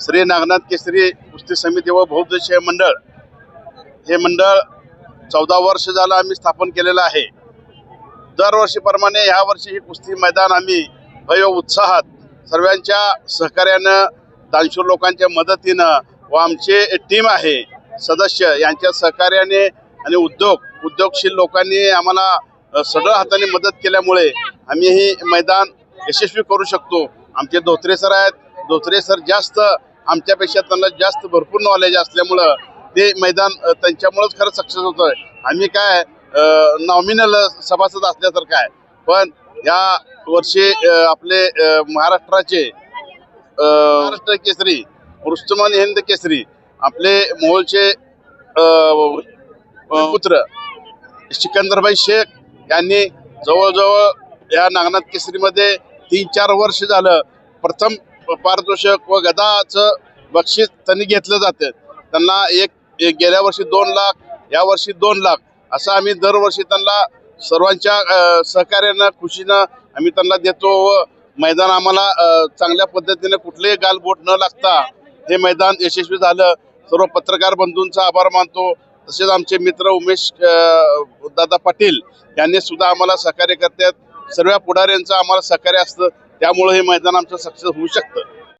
श्री नागनाथ केसरी कुस्ती समिती व बौद्धशय मंडळ. हे मंडळ चौदा वर्ष झालं आम्ही स्थापन केलेलं आहे. दरवर्षीप्रमाणे ह्या वर्षी ही कुस्ती मैदान आम्ही भव्य उत्साहात सर्वांच्या सहकार्यानं दानशूर लोकांच्या मदतीनं व आमचे टीम आहे सदस्य यांच्या सहकार्याने आणि उद्योग उद्योगशील लोकांनी आम्हाला अ, हाताने मदत केल्यामुळे आम्ही ही मैदान यशस्वी करू शकतो. आमचे धोत्रे सर आहेत धोत्रे सर जास्त आमच्यापेक्षा त्यांना जास्त भरपूर नॉलेज असल्यामुळं ते मैदान त्यांच्यामुळंच खरं सक्सेस होतोय. आम्ही काय नॉमिनल सभासद असल्यासारखं आहे. पण या वर्षी आपले महाराष्ट्राचे महाराष्ट्र केसरी रुस्तमान हिंद केसरी आपले मोहोळचे पुत्र सिकंदरभाई शेख यांनी जवळजवळ या नागनाथ केसरीमध्ये तीन चार वर्ष झालं. प्रथम पारितोषिक व गदाचं बक्षीस त्यांनी घेतलं जातं. त्यांना एक एक गेल्या वर्षी दोन लाख या वर्षी दोन लाख असं आम्ही दरवर्षी त्यांना सर्वांच्या सहकार्यानं खुशीनं आम्ही त्यांना देतो व मैदान आम्हाला चांगल्या पद्धतीने कुठलेही गालबोट न लागता हे मैदान यशस्वी झालं. सर्व पत्रकार बंधूंचा आभार मानतो. तसेच आमचे मित्र उमेश दादा पाटील यांनी सुद्धा आम्हाला सहकार्य करतात. सर्व पुढाऱ्यांचं आम्हाला सहकार्य असतं. त्यामुळे हे मैदान आमचं सक्सेस होऊ शकतं.